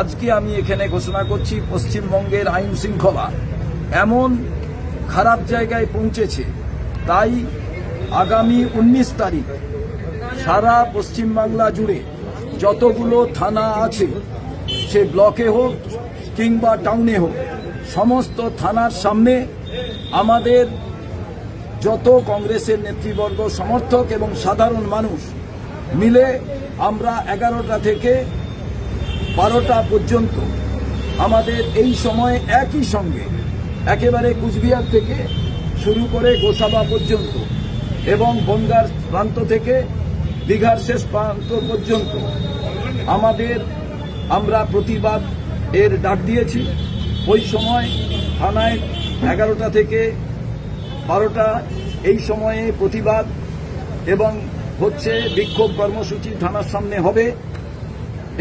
আজকে আমি এখানে ঘোষণা করছি পশ্চিমবঙ্গের আইন শৃঙ্খলা। এমন খারাপ জায়গায় পৌঁছেছে, তাই আগামী উনিশ তারিখ সারা পশ্চিমবাংলা জুড়ে যতগুলো থানা আছে, সে ব্লকে হোক কিংবা টাউনে হোক, সমস্ত থানার সামনে আমাদের যত কংগ্রেসের নেতৃবর্গ, সমর্থক এবং সাধারণ মানুষ মিলে আমরা এগারোটা থেকে বারোটা পর্যন্ত আমাদের এই সময় একই সঙ্গে একেবারে কুচবিহার থেকে শুরু করে গোসাবা পর্যন্ত এবং বনগার প্রান্ত থেকে দীঘার শেষ প্রান্ত পর্যন্ত আমাদের আমরা প্রতিবাদ এর ডাক দিয়েছি। ওই সময় থানায় এগারোটা থেকে বারোটা এই সময়ে প্রতিবাদ এবং হচ্ছে বিক্ষোভ কর্মসূচি থানার সামনে হবে।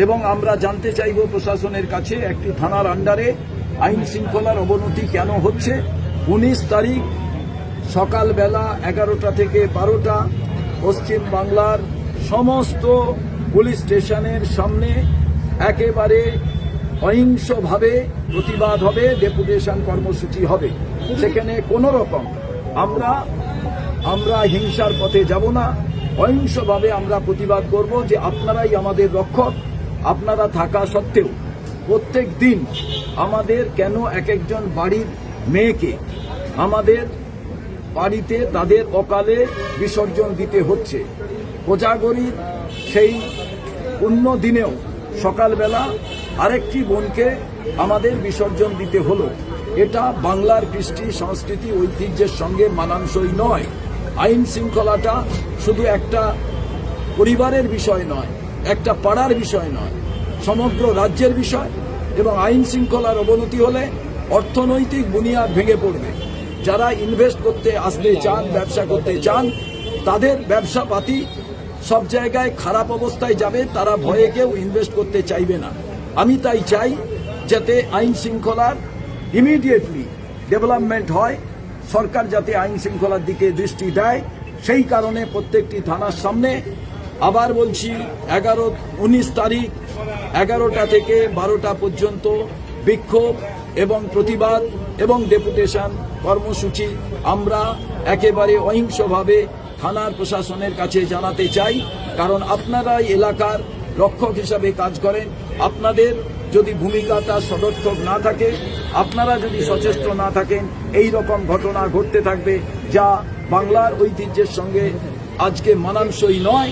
এবং আমরা জানতে চাইব প্রশাসনের কাছে একটি থানার আন্ডারে আইন শৃঙ্খলার অবনতি কেন হচ্ছে। উনিশ তারিখ সকালবেলা এগারোটা থেকে বারোটা পশ্চিম বাংলার সমস্ত পুলিশ স্টেশনের সামনে একেবারে অহিংসভাবে প্রতিবাদ হবে, ডেপুটেশন কর্মসূচি হবে। সেখানে কোনো রকম আমরা আমরা হিংসার পথে যাব না। অহিংসভাবে আমরা প্রতিবাদ করব যে আপনারাই আমাদের রক্ষক। আপনারা থাকা সত্ত্বেও প্রত্যেক দিন আমাদের কেন এক একজন বাড়ির মেয়েকে আমাদের বাড়িতে তাদের অকালে বিসর্জন দিতে হচ্ছে? কোজাগরির সেই অন্য দিনেও সকালবেলা আরেকটি বোনকে আমাদের বিসর্জন দিতে হলো। এটা বাংলার কৃষ্টি, সংস্কৃতি, ঐতিহ্যের সঙ্গে মানানসই নয়। আইন শৃঙ্খলাটা শুধু একটা পরিবারের বিষয় নয় একটা পাড়ার বিষয় নয়, সমগ্র রাজ্যের বিষয় এবং আইন শৃঙ্খলার অবনতি হলে অর্থনৈতিক বুনিয়াদ ভেঙে পড়বে। যারা ইনভেস্ট করতে আসতে চান, ব্যবসা করতে চান, তাদের ব্যবসাপাতি সব জায়গায় খারাপ অবস্থায় যাবে, তারা ভয়ে কেউ ইনভেস্ট করতে চাইবে না। আমি তাই চাই যাতে আইন শৃঙ্খলার ইমিডিয়েটলি ডেভেলপমেন্ট হয়, সরকার যাতে আইন শৃঙ্খলার দিকে দৃষ্টি দেয়, সেই কারণে প্রত্যেকটি থানার সামনে আবার বলছি, এগারো, উনিশ তারিখ, এগারোটা থেকে বারোটা পর্যন্ত বিক্ষোভ এবং প্রতিবাদ এবং ডেপুটেশন কর্মসূচি আমরা একেবারে অহিংসভাবে থানার প্রশাসনের কাছে জানাতে চাই। কারণ আপনারা এলাকার রক্ষক হিসাবে কাজ করেন। আপনাদের যদি ভূমিকাটা সদর্থক না থাকে, আপনারা যদি সচেষ্ট না থাকেন, এই রকম ঘটনা ঘটতে থাকবে যা বাংলার ঐতিহ্যের সঙ্গে আজকে মানানসই নয়।